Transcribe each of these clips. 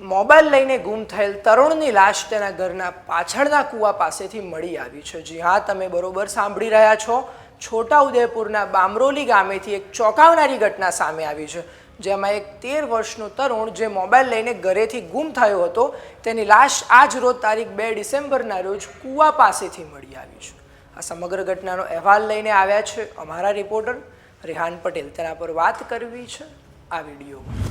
Mobile લઈને ગુમ થયેલ તરુણની લાશ તેના ઘરના પાછળના કૂવા પાસેથી મળી આવી છે. જી હા, તમે બરોબર સાંભળી રહ્યા છો. છોટા ઉદયપુરના બામરોલી ગામેથી એક ચોંકાવનારી ઘટના સામે આવી છે. જેમાં એક તેર વર્ષનો તરુણ જે મોબાઈલ લઈને ઘરેથી ગુમ થયો હતો, તેની લાશ આજ રોજ તારીખ બે ડિસેમ્બરના રોજ કૂવા પાસેથી મળી આવી છે. આ સમગ્ર ઘટનાનો અહેવાલ લઈને આવ્યા છે અમારા રિપોર્ટર રેહાન પટેલ. તેના પર વાત કરવી છે આ વિડીયોમાં.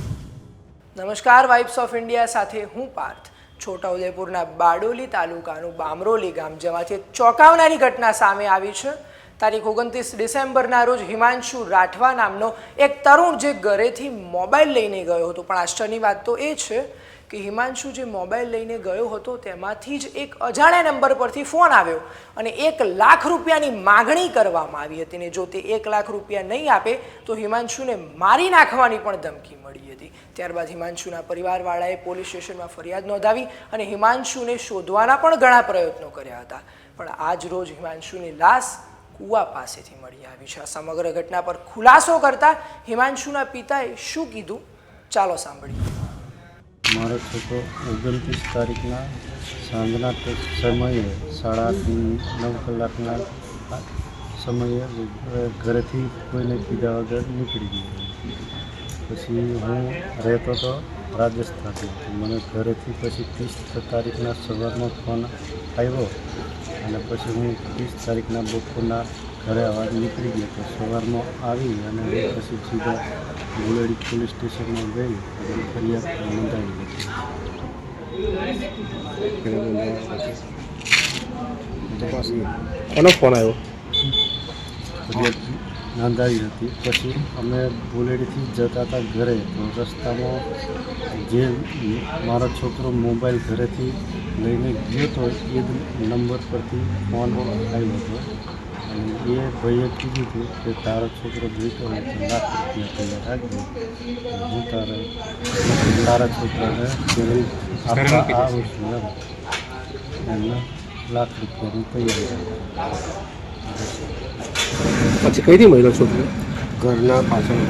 નમસ્કાર વાઇબ્સ ઓફ ઇન્ડિયા સાથે હું પાર્થ. છોટાઉદેપુરના બારડોલી તાલુકાનું બામરોલી ગામ, જેમાંથી એક ચોંકાવનારી ઘટના સામે આવી છે. તારીખ ઓગણત્રીસ ડિસેમ્બરના રોજ હિમાંશુ રાઠવા નામનો એક તરુણ જે ઘરેથી મોબાઈલ લઈને ગયો હતો. પણ આશ્ચર્યની વાત તો એ છે કે હિમાંશુ જે મોબાઈલ લઈને ગયો હતો તેમાંથી જ એક અજાણ્યા નંબર પરથી ફોન આવ્યો અને એક લાખ રૂપિયાની માગણી કરવામાં આવી હતી ને જો તે એક લાખ રૂપિયા નહીં આપે તો હિમાંશુને મારી નાખવાની પણ ધમકી મળી હતી. ત્યારબાદ હિમાંશુના પરિવારવાળાએ પોલીસ સ્ટેશનમાં ફરિયાદ નોંધાવી અને હિમાંશુને શોધવાના પણ ઘણા પ્રયત્નો કર્યા હતા. પણ આજ રોજ હિમાંશુની લાશ કુવા પાસેથી મળી આવી છે. આ સમગ્ર ઘટના પર ખુલાસો કરતા હિમાંશુના પિતાએ શું કીધું? ચાલો સાંભળીએ. મારો છોકરો ઓગણત્રીસ તારીખના સાંજના સમયે સાડા નવ કલાકના સમયે ઘરેથી કોઈને કીધા વગર નીકળી ગયો. પછી હું રહેતો હતો રાજસ્થાનમાં મને ઘરેથી પછી ત્રીસ તારીખના સવારમાં ફોન આવ્યો અને પછી હું ત્રીસ તારીખના બપોરના ઘરે આવા નીકળી ગયો તો સવારમાં આવી અને પછી સીધા ગુલેડી પોલીસ સ્ટેશનમાં ગઈ અને ફરિયાદ નોંધાવી હતી કોનો ફોન આવ્યો? ફરિયાદ નોંધાવી હતી. પછી અમે બુલેડીથી જતા હતા ઘરે તો રસ્તામાં જે મારો છોકરો મોબાઈલ ઘરેથી લઈને ગયો હતો એ નંબર પરથી ફોન આવ્યો હતો. એ ભાઈએ કીધું હતું કે તારો છોકરો જોઈતો હોય તો લાખ રૂપિયા તૈયાર રાખજો. હું તારે તારા છોકરાને પેલી આપવા આવું છું એમ એમને લાખ રૂપિયાની તૈયારી પછી કઈ મહિલા છોકરી? ઘરના પાછળ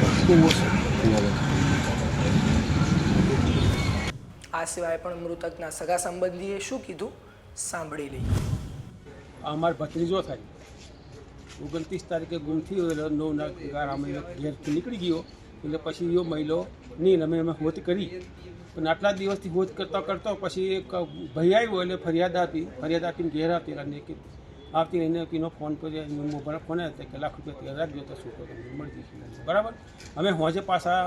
આ સિવાય પણ મૃતકના સગા સંબંધીએ શું કીધું? સાંભળી લઈએ. અમારો ભત્રીજો થાય. ઓગણત્રીસ તારીખે ગુમ થયો એટલે નવના ગારા મહિનો ઘેરથી નીકળી ગયો. એટલે પછી યો મહિલો, નહીં, અમે અમે હોત કરી. પણ આટલા દિવસથી હોત કરતો કરતો પછી એક ભાઈ આવ્યો એટલે ફરિયાદ આપી. ફરિયાદ આપીને ઘેર આપી અને કે આવતી એને એનો ફોન કર્યો મોબાઈલ ફોન આવ્યો કે લાખ રૂપિયા તૈયાર રાખજો, તો શું કરો મળી બરાબર? અમે હોજે પાછા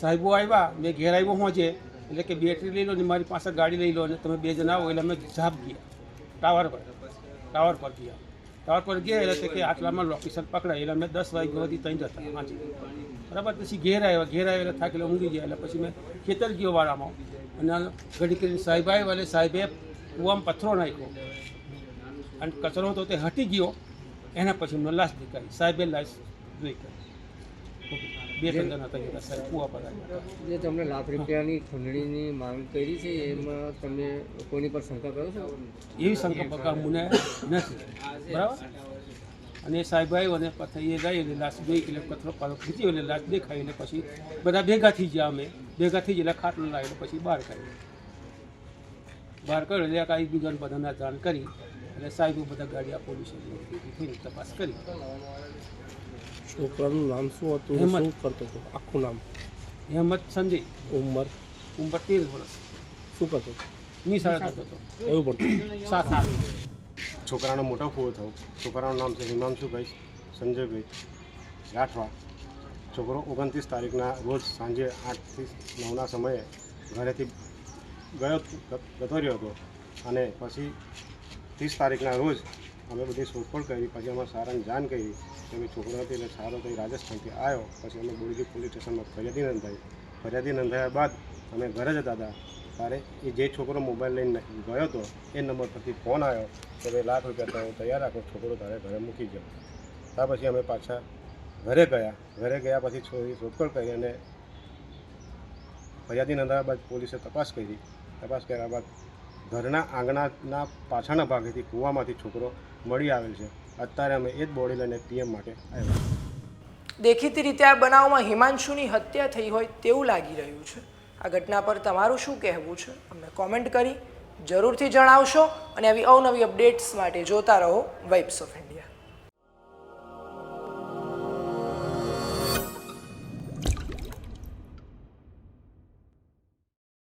સાહેબો આવ્યા, મેં ઘેર આવ્યો હોજે. એટલે કે બેટરી લઈ લો ને મારી પાસે ગાડી લઈ લો અને તમે બે જણા આવો એટલે અમે જાપ ગયા. ટાવર પર. ટાવર પર ગયા. ટાવર પર ગયા એટલે કે આટલામાં લોકેશન પકડાય એટલે અમે દસ વાગ્યા સુધી ત્યાં જતા. વાંચી બરાબર? પછી ઘેર આવ્યા ઘેર આવ્યા એટલે થાકેલા ઊંઘી ગયા. એટલે પછી મેં ખેતર ગયો વાળામાં અને ઘડી કરીને સાહેબ આવ્યા એટલે સાહેબે કૂવામાં પથ્થરો નાખ્યો. અને કચરો તો તે હટી ગયો. એના પછી મેં લાશ દેખાડી સાહેબે લાશ જોઈ બે જણા હતા ગયા સાહેબ કૂવા પર જે તમને લાખ રૂપિયાની ખંડણીની માંગ કરી છે એમાં તમે કોઈની પર શંકા કરો છો? એવી શંકા પકા મને નથી. બરાબર? અને સાહેબ આવ્યો અને પછી એ ગઈ એટલે લાશ જોઈ એટલે કચરો પાલો ખીચી એટલે લાશ દેખાય એટલે પછી બધા ભેગા થઈ ગયા અમે. ભેગા થઈ ગયા ખાટલો લાવ્યો પછી બહાર કાઢ્યો. બહાર કર્યો એટલે કાંઈ બીજાને બધાને જાણ કરી એટલે સાહેબો બધા ગાડી પોલીસ તપાસ કરી. છોકરાનું નામ શું હતું? હેમંત. શું કરતો હતો? આખું નામ? હેમત સંજય ઉંમર? ઉંમર તેર વર્ષ. શું કરતો હતો? કરતો થતો હતો. એવું પડતું સાત છોકરાનો મોટો ફૂવો થયો છોકરાનું નામ છે હિમાંશુભાઈ સંજયભાઈ. રાઠવા છોકરો ઓગણત્રીસ તારીખના રોજ સાંજે આઠથી નવના સમયે ઘરેથી ગયો જતો રહ્યો હતો. અને પછી ત્રીસ તારીખના રોજ અમે બધી શોધખોળ કરી, પછી અમે સારાને જાણ કરી. કે ભાઈ છોકરો હતી એટલે સારો થઈ રાજસ્થાનથી આવ્યો. પછી અમે બોરજી પોલીસ સ્ટેશનમાં ફરિયાદી નોંધાવી ફરિયાદી નોંધાવ્યા બાદ અમે ઘરે જતા હતા. ત્યારે એ જે છોકરો મોબાઈલ લઈને ગયો હતો, એ નંબર પરથી ફોન આવ્યો કે ભાઈ લાખ રૂપિયા તમે તૈયાર રાખો, છોકરો તારે ઘરે મૂકી જાઉં ત્યાર પછી અમે પાછા ઘરે ગયા. ઘરે ગયા પછી છોકરી શોધખોળ કરી અને ફરિયાદી નોંધાવ્યા બાદ પોલીસે તપાસ કરી. તપાસ કર્યા બાદ ઘરના આંગણાના પાછળના ભાગેથી કૂવામાંથી છોકરો મળી આવેલ છે. અત્યારે અમે એ જ બોડી લઈને પીએમ માટે આવ્યા. દેખીતી રીતે આ બનાવમાં હિમાંશુની હત્યા થઈ હોય તેવું લાગી રહ્યું છે. આ ઘટના પર તમારું શું કહેવું છે? અમને કોમેન્ટ કરી જરૂરથી જણાવશો અને આવી અવનવી અપડેટ્સ માટે જોતા રહો વાઇબ્સ ઓફ